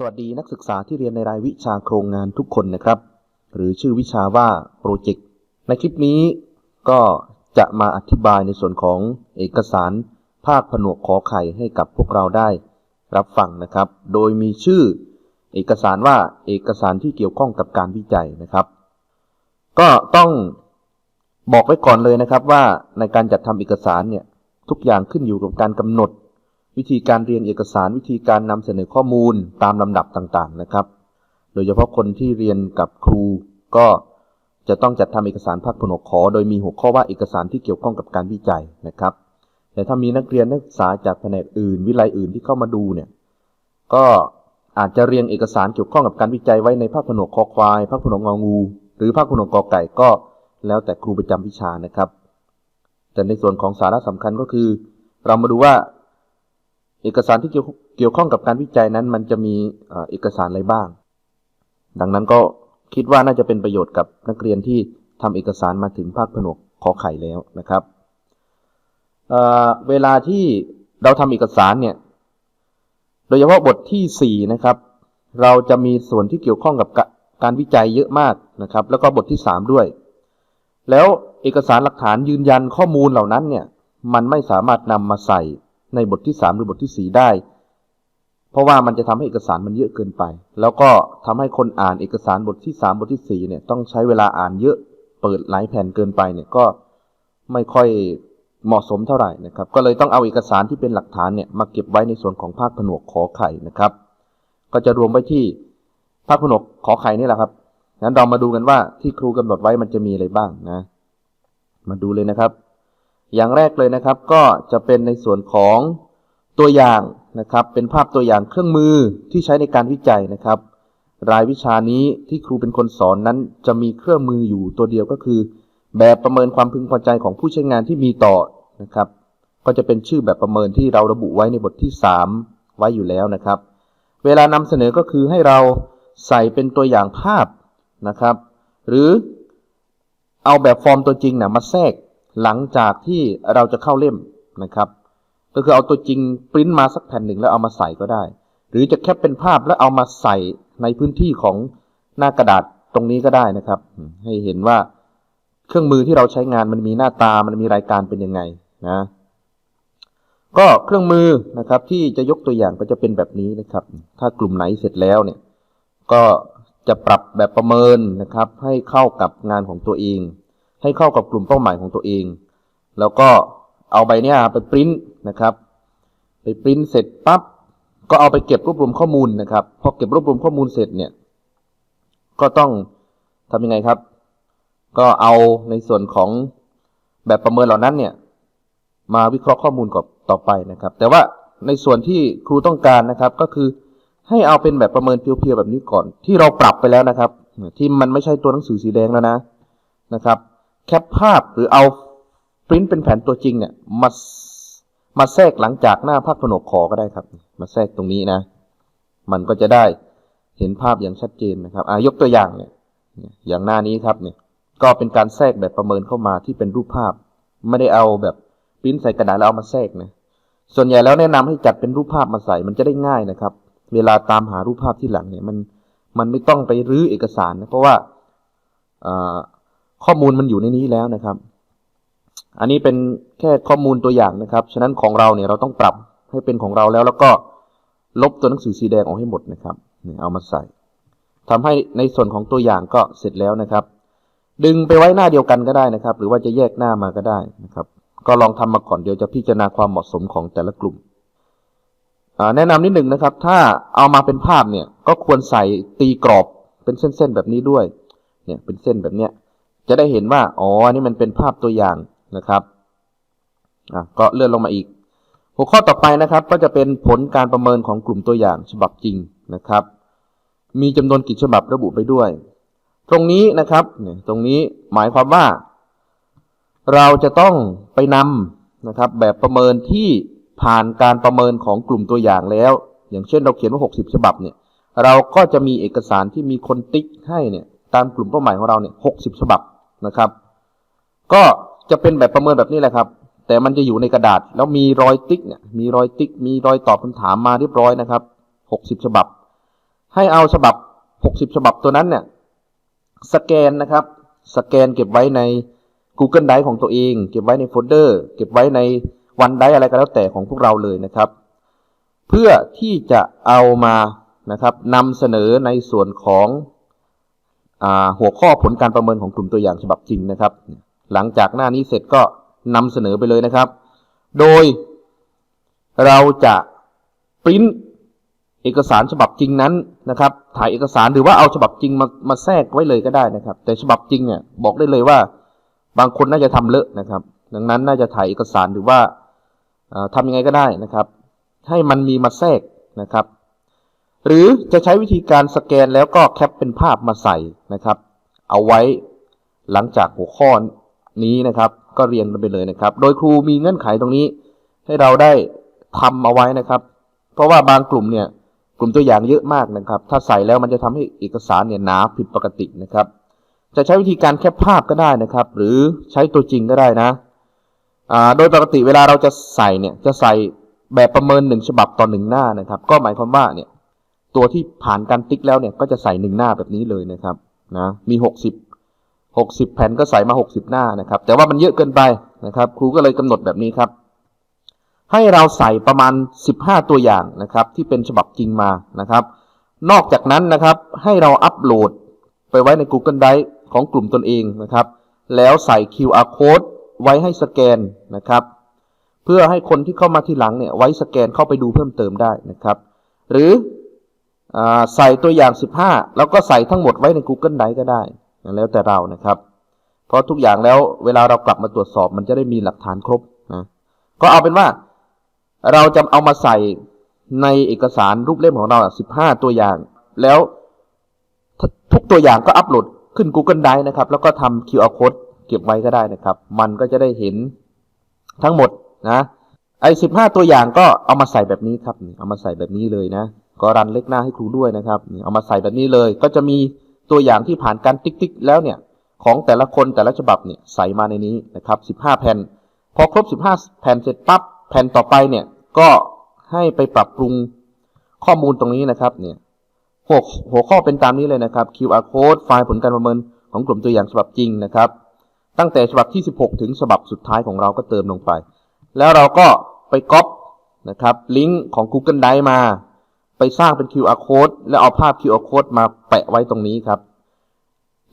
สวัสดีนักศึกษาที่เรียนในรายวิชาโครงงานทุกคนนะครับ หรือชื่อวิชาว่าโปรเจกต์ในคลิปนี้ก็จะมาอธิบายในส่วนของเอกสาร ภาคผนวกขอไข่ให้กับพวกเราได้ รับฟังนะครับ โดยมีชื่อ เอกสารว่าเอกสารที่เกี่ยวข้องกับการวิจัยนะครับ ก็ต้องบอกไว้ก่อนเลยนะครับว่าในการจัดทำเอกสารเนี่ยทุกอย่างขึ้นอยู่กับการกำหนด วิธีการเรียนเอกสารวิธีการนำเสนอข้อมูลตามลำดับต่างๆนะครับ โดยเฉพาะคนที่เรียนกับครูก็จะต้องจัดทำเอกสารภาคผนวกขอ โดยมีหัวข้อว่าเอกสารที่เกี่ยวข้องกับการวิจัยนะครับ แต่ถ้ามีนักเรียนนักศึกษาจากแผนกอื่น วิไลอื่นที่เข้ามาดูเนี่ยก็อาจจะเรียงเอกสารเกี่ยวข้องกับการวิจัยไว้ในภาคผนวกคอควายภาคผนวกงองู หรือภาคผนวกกอไก่ก็แล้วแต่ครูประจำวิชานะครับ แต่ในส่วนของสาระสำคัญก็คือ เรามาดูว่า เอกสารที่เกี่ยวเกี่ยวข้องกับการวิจัยนั้น มันจะมีเอกสารอะไรบ้าง ดังนั้นก็คิดว่าน่าจะเป็นประโยชน์กับนักเรียนที่ทำเอกสารมาถึงภาคผนวกขอไข่แล้วนะครับเเวลาที่เราทำเอกสารเนี่ย โดยเฉพาะบทที่ 4 นะครับ เราจะมีส่วนที่เกี่ยวข้องกับการวิจัยเยอะมากนะครับ แล้วก็บทที่ 3 ด้วย แล้วเอกสารหลักฐานยืนยันข้อมูลเหล่านั้นเนี่ย มันไม่สามารถนำมาใส่ ในบทที่ 3 หรือบทที่ 4 ได้ เพราะว่ามันจะทำให้เอกสารมันเยอะเกินไป แล้วก็ทำให้คนอ่านเอกสารบทที่ 3 บทที่ 4 เนี่ยต้องใช้เวลาอ่านเยอะเปิดหลายแผ่นเกินไปเนี่ยก็ไม่ค่อยเหมาะสมเท่าไหร่นะครับ ก็เลยต้องเอาเอกสารที่เป็นหลักฐานเนี่ยมาเก็บไว้ในส่วนของภาคผนวกขอไข่นะครับ ก็จะรวมไว้ที่ภาคผนวกขอไข่นี่แหละครับงั้นเรามาดูกันว่าที่ครูกำหนดไว้มันจะมีอะไรบ้างนะ มาดูเลยนะครับ อย่างแรกเลยนะครับ ก็จะเป็นในส่วนของตัวอย่างนะครับ เป็นภาพตัวอย่างเครื่องมือที่ใช้ในการวิจัยนะครับ รายวิชานี้ที่ครูเป็นคนสอนนั้น จะมีเครื่องมืออยู่ตัวเดียวก็คือ แบบประเมินความพึงพอใจของผู้ใช้งานที่มีต่อนะครับ ก็จะเป็นชื่อแบบประเมินที่เราระบุไว้ในบทที่ 3 ไว้อยู่แล้วนะครับ เวลานำเสนอก็คือให้เราใส่เป็นตัวอย่างภาพนะครับ หรือเอาแบบฟอร์มตัวจริงนะมาแทรก หลังจากที่เราจะเข้าเล่มนะครับ ก็คือเอาตัวจริงปริ้นมาสักแผ่นหนึ่งแล้วเอามาใส่ก็ได้ หรือจะแคปเป็นภาพแล้วเอามาใส่ในพื้นที่ของหน้ากระดาษตรงนี้ก็ได้นะครับ ให้เห็นว่าเครื่องมือที่เราใช้งานมันมีหน้าตามันมีรายการเป็นยังไงนะ ก็เครื่องมือนะครับที่จะยกตัวอย่างก็จะเป็นแบบนี้นะครับ ถ้ากลุ่มไหนเสร็จแล้วเนี่ย ก็จะปรับแบบประเมินนะครับ ให้เข้ากับงานของตัวเอง ให้เข้ากับกลุ่มเป้าหมายของตัวเอง แล้วก็เอาใบเนี้ยไปปริ้นนะครับ ไปปริ้นเสร็จปั๊บก็เอาไปเก็บรวบรวมข้อมูลนะครับ พอเก็บรวบรวมข้อมูลเสร็จเนี่ย ก็ต้องทำยังไงครับ ก็เอาในส่วนของแบบประเมินเหล่านั้นเนี่ย มาวิเคราะห์ข้อมูลกับต่อไปนะครับ แต่ว่าในส่วนที่ครูต้องการนะครับ ก็คือให้เอาเป็นแบบประเมินเพียวๆแบบนี้ก่อน ที่เราปรับไปแล้วนะครับ ที่มันไม่ใช่ตัวหนังสือสีแดงแล้วนะนะครับ แคปภาพหรือเอาปริ้นเป็นแผนตัวจริงเนี่ยมามาแทรกหลังจากหน้าภาคผนวกขอก็ได้ครับ มาแทรกตรงนี้นะ มันก็จะได้เห็นภาพอย่างชัดเจนนะครับอายกตัวอย่างเนี่ยอย่างหน้านี้ครับเนี่ย ก็เป็นการแทรกแบบประเมินเข้ามาที่เป็นรูปภาพ ไม่ได้เอาแบบปริ้นใส่กระดาษแล้วเอามาแทรกนะส่วนใหญ่แล้วแนะนำให้จัดเป็นรูปภาพมาใส่มันจะได้ง่ายนะครับ เวลาตามหารูปภาพที่หลังเนี่ยมันมันไม่ต้องไปรื้อเอกสารนะเพราะว่า ข้อมูลมันอยู่ในนี้แล้วนะครับ อันนี้เป็นแค่ข้อมูลตัวอย่างนะครับ ฉะนั้นของเราเนี่ยเราต้องปรับให้เป็นของเราแล้ว แล้วก็ลบตัวหนังสือสีแดงออกให้หมดนะครับเอามาใส่ทำให้ในส่วนของตัวอย่างก็เสร็จแล้วนะครับ ดึงไปไว้หน้าเดียวกันก็ได้นะครับ หรือว่าจะแยกหน้ามาก็ได้นะครับ ก็ลองทำมาก่อนเดี๋ยวจะพิจารณาความเหมาะสมของแต่ละกลุ่มแนะนำนิดหนึ่งนะครับ ถ้าเอามาเป็นภาพเนี่ยก็ควรใส่ตีกรอบเป็นเส้นๆแบบนี้ด้วย เนี่ยเป็นเส้นแบบเนี้ย จะได้เห็นว่า อ๋ออันนี้มันเป็นภาพตัวอย่างนะครับอะก็เลื่อนลงมาอีก หัวข้อต่อไปนะครับ ก็จะเป็นผลการประเมินของกลุ่มตัวอย่างฉบับจริงนะครับ มีจำนวนกี่ฉบับระบุไปด้วย ตรงนี้นะครับเนี่ยตรงนี้หมายความว่า เราจะต้องไปนำนะครับ แบบประเมินที่ผ่านการประเมินของกลุ่มตัวอย่างแล้ว อย่างเช่นเราเขียนว่า 60 ฉบับเนี่ย เราก็จะมีเอกสารที่มีคนติ๊กให้เนี่ย ตามกลุ่มเป้าหมายของเราเนี่ย60ฉบับ นะครับ ก็จะเป็นแบบประเมินแบบนี้แหละครับ แต่มันจะอยู่ในกระดาษ แล้วมีรอยติ๊กเนี่ยมีรอยติ๊ก มีรอยตอบคำถามมาเรียบร้อยนะครับ60ฉบับ ให้เอาฉบับ60ฉบับตัวนั้นเนี่ยสแกนนะครับ สแกนเก็บไว้ใน Google Drive ของตัวเอง เก็บไว้ในโฟลเดอร์ เก็บไว้ในวันไดอะไรก็แล้วแต่ของพวกเราเลยนะครับ เพื่อที่จะเอามานะครับนำเสนอในส่วนของ หัวข้อผลการประเมินของกลุ่มตัวอย่างฉบับจริงนะครับ หลังจากหน้านี้เสร็จก็นำเสนอไปเลยนะครับ โดยเราจะปริ้นเอกสารฉบับจริงนั้นนะครับ ถ่ายเอกสารหรือว่าเอาฉบับจริงมามาแทรกไว้เลยก็ได้นะครับ แต่ฉบับจริงเนี่ยบอกได้เลยว่า บางคนน่าจะทำเลอะนะครับ ดังนั้นน่าจะถ่ายเอกสารหรือว่าเอ่อทำยังไงก็ได้นะครับ ให้มันมีมาแทรกนะครับ หรือจะใช้วิธีการสแกนแล้วก็แคปเป็นภาพมาใส่นะครับ เอาไว้หลังจากหัวข้อนี้นะครับ ก็เรียงกันไปเลยนะครับ โดยครูมีเงื่อนไขตรงนี้ ให้เราได้ทำเอาไว้นะครับ เพราะว่าบางกลุ่มเนี่ยกลุ่มตัวอย่างเยอะมากนะครับ ถ้าใส่แล้วมันจะทำให้เอกสารเนี่ยหนาผิดปกตินะครับ จะใช้วิธีการแคปภาพก็ได้นะครับ หรือใช้ตัวจริงก็ได้นะโดยปกติเวลาเราจะใส่เนี่ยจะใส่แบบประเมินหนึ่งฉบับต่อหนึ่งหน้านะครับ ก็หมายความว่าเนี่ย ตัวที่ผ่านการติ๊กแล้วเนี่ยก็จะใส่หนึ่งหน้าแบบนี้เลยนะครับนะมีหกสิบหกสิบแผ่นก็ใส่มาหกสิบหน้านะครับ แต่ว่ามันเยอะเกินไปนะครับ ครูก็เลยกำหนดแบบนี้ครับ ให้เราใส่ประมาณ 15 ตัวอย่างนะครับ ที่เป็นฉบับจริงมานะครับ นอกจากนั้นนะครับ ให้เราอัปโหลดไปไว้ใน Google Drive ของกลุ่มตนเองนะครับ แล้วใส่ QR code ไว้ให้สแกนนะครับ เพื่อให้คนที่เข้ามาทีหลังเนี่ยไว้สแกนเข้าไปดูเพิ่มเติมได้นะครับ หรือ ใส่ตัวอย่าง 15 แล้วก็ใส่ทั้งหมดไว้ใน Google Drive ก็ได้ แล้วแต่เรานะครับ เพราะทุกอย่างแล้วเวลาเรากลับมาตรวจสอบมันจะได้มีหลักฐานครบนะก็เอาเป็นว่า เราจะเอามาใส่ในเอกสารรูปเล่มของเราสิบห้าตัวอย่าง แล้วทุกตัวอย่างก็อัปโหลดขึ้น Google Drive นะครับ แล้วก็ทำ QR code เก็บไว้ก็ได้นะครับ มันก็จะได้เห็นทั้งหมดนะไอ้สิบห้าตัวอย่างก็เอามาใส่แบบนี้ครับ เอามาใส่แบบนี้เลยนะ ก็รันเล็กหน้าให้ครูด้วยนะครับ เอามาใส่แบบนี้เลย ก็จะมีตัวอย่างที่ผ่านการติ๊กติ๊กแล้วเนี่ย ของแต่ละคนแต่ละฉบับเนี่ยใส่มาในนี้นะครับสิบห้าแผ่น พอครบสิบห้าแผ่นเสร็จปั๊บแผ่นต่อไปเนี่ยก็ให้ไปปรับปรุงข้อมูลตรงนี้นะครับเนี่ยหัวหัวข้อเป็นตามนี้เลยนะครับ QR code ไฟล์ผลการประเมินของกลุ่มตัวอย่างฉบับจริงนะครับ ตั้งแต่ฉบับที่ 16 ถึงฉบับสุดท้ายของเราก็เติมลงไป แล้วเราก็ไปก๊อปนะครับลิงก์ของ Google Drive มา ไปสร้างเป็น QR code แล้วเอาภาพ QR code มาแปะไว้ตรงนี้ครับ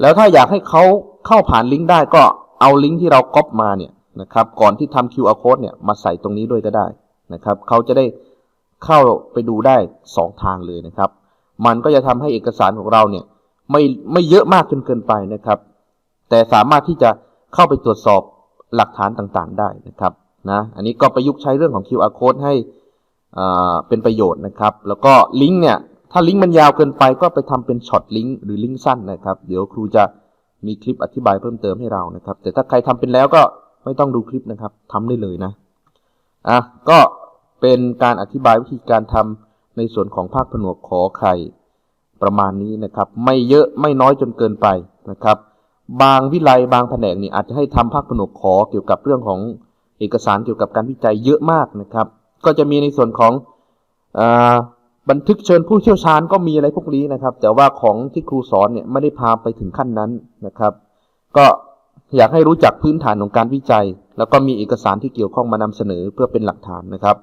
แล้วถ้าอยากให้เขาเข้าผ่านลิงก์ได้ก็เอาลิงก์ที่เราก๊อปมาเนี่ยนะครับก่อนที่ทำ QR code เนี่ยมาใส่ตรงนี้ด้วยก็ได้นะครับเขาจะได้เข้าไปดูได้สองทางเลยนะครับ มันก็จะทำให้เอกสารของเราเนี่ยไม่ไม่เยอะมากจนเกินไปนะครับ แต่สามารถที่จะเข้าไปตรวจสอบหลักฐานต่างๆ ได้นะครับนะอันนี้ก็ประยุกต์ใช้เรื่องของ QR code ให้ เป็นประโยชน์นะครับ แล้วก็ลิงก์เนี่ยถ้าลิงก์มันยาวเกินไปก็ไปทำเป็นช็อตลิงก์หรือลิงก์สั้นนะครับ เดี๋ยวครูจะมีคลิปอธิบายเพิ่มเติมให้เรานะครับ แต่ถ้าใครทำเป็นแล้วก็ไม่ต้องดูคลิปนะครับทำได้เลยนะอะก็เป็นการอธิบายวิธีการทำในส่วนของภาคผนวกขอไข่ประมาณนี้นะครับ ไม่เยอะไม่น้อยจนเกินไปนะครับ บางวิไลบางแผนกนี่อาจจะให้ทำภาคผนวกขอเกี่ยวกับเรื่องของเอกสารเกี่ยวกับการวิจัยเยอะมากนะครับ ก็จะมีในส่วนของอบันทึกเชิญผู้เชี่ยวชาญก็มีอะไรพวกนี้นะครับ แต่ว่าของที่ครูสอนเนี่ยไม่ได้พาไปถึงขั้นนั้นนะครับ ก็อยากให้รู้จักพื้นฐานของการวิจัย แล้วก็มีเอกสารที่เกี่ยวข้องมานำเสนอเพื่อเป็นหลักฐานนะครับ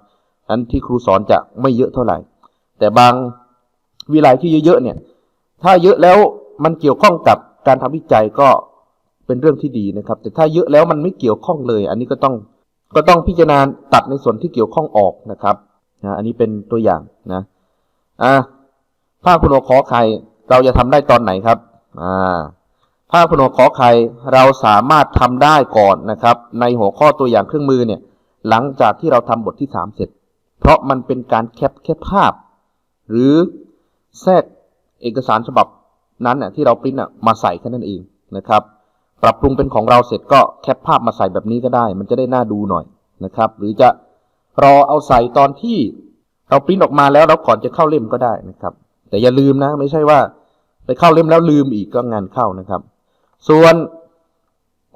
อันที่ครูสอนจะไม่เยอะเท่าไหร่ แต่บางวิไลที่เยอะๆเนี่ย ถ้าเยอะแล้วมันเกี่ยวข้องกับการทำวิจัยก็เป็นเรื่องที่ดีนะครับ แต่ถ้าเยอะแล้วมันไม่เกี่ยวข้องเลย อันนี้ก็ต้อง ก็ต้องพิจารณาตัดในส่วนที่เกี่ยวข้องออกนะครับนะอันนี้เป็นตัวอย่างนะอ่าภาคพนวขอไข่เราจะทำได้ตอนไหนครับอ่าภาคพนวขอไข่เราสามารถทำได้ก่อนนะครับ ในหัวข้อตัวอย่างเครื่องมือเนี่ย หลังจากที่เราทำบทที่สามเสร็จ เพราะมันเป็นการแคปแค่ภาพ หรือแทรกเอกสารฉบับนั้นน่ะที่เราปริ้นมาใส่แค่นั้นเองนะครับ ปรับปรุงเป็นของเราเสร็จก็แคปภาพมาใส่แบบนี้ก็ได้ มันจะได้น่าดูหน่อยนะครับ หรือจะรอเอาใส่ตอนที่เราปริ้นออกมาแล้วเราก่อนจะเข้าเล่มก็ได้นะครับ แต่อย่าลืมนะ ไม่ใช่ว่าไปเข้าเล่มแล้วลืมอีกก็งานเข้านะครับ ส่วน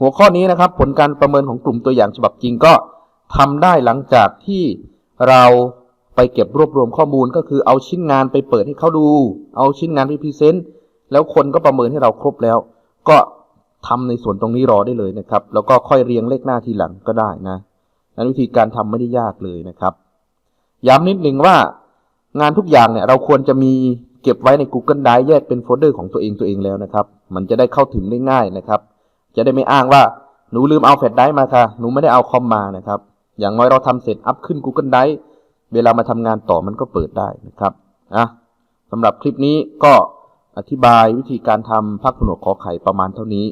หัวข้อนี้นะครับ ผลการประเมินของกลุ่มตัวอย่างฉบับจริงก็ทำได้หลังจากที่เราไปเก็บรวบรวมข้อมูลก็คือเอาชิ้นงานไปเปิดให้เขาดู เอาชิ้นงานไปพรีเซนต์แล้วคนก็ประเมินให้เราครบแล้ว ก็ ทำในส่วนตรงนี้รอได้เลยนะครับ แล้วก็ค่อยเรียงเลขหน้าทีหลังก็ได้นะนั้นวิธีการทำไม่ได้ยากเลยนะครับ ย้ำนิดหนึ่งว่างานทุกอย่างเนี่ยเราควรจะมีเก็บไว้ใน Google Drive แยกเป็นโฟลเดอร์ของตัวเองตัวเองแล้วนะครับ มันจะได้เข้าถึงได้ง่ายนะครับ จะได้ไม่อ้างว่าหนูลืมเอาแฟลชไดร์มาค่ะ หนูไม่ได้เอาคอมมานะครับ อย่างน้อยเราทำเสร็จอัพขึ้น Google Drive เวลามาทำงานต่อมันก็เปิดได้นะครับนะสำหรับคลิปนี้ก็อธิบายวิธีการทำพักผนวกขอไข่ประมาณเท่านี้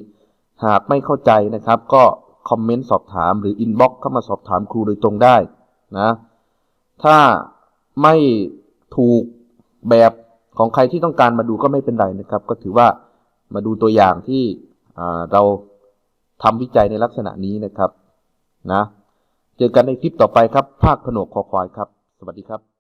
หากไม่เข้าใจนะครับ ก็คอมเมนต์สอบถามหรืออินบ็อกซ์เข้ามาสอบถามครูโดยตรงได้นะถ้าไม่ถูกแบบของใครที่ต้องการมาดูก็ไม่เป็นไรนะครับ ก็ถือว่ามาดูตัวอย่างที่เราทำวิจัยในลักษณะนี้นะครับนะ เจอกันในคลิปต่อไปครับ ภาคผนวกคอควายครับ สวัสดีครับ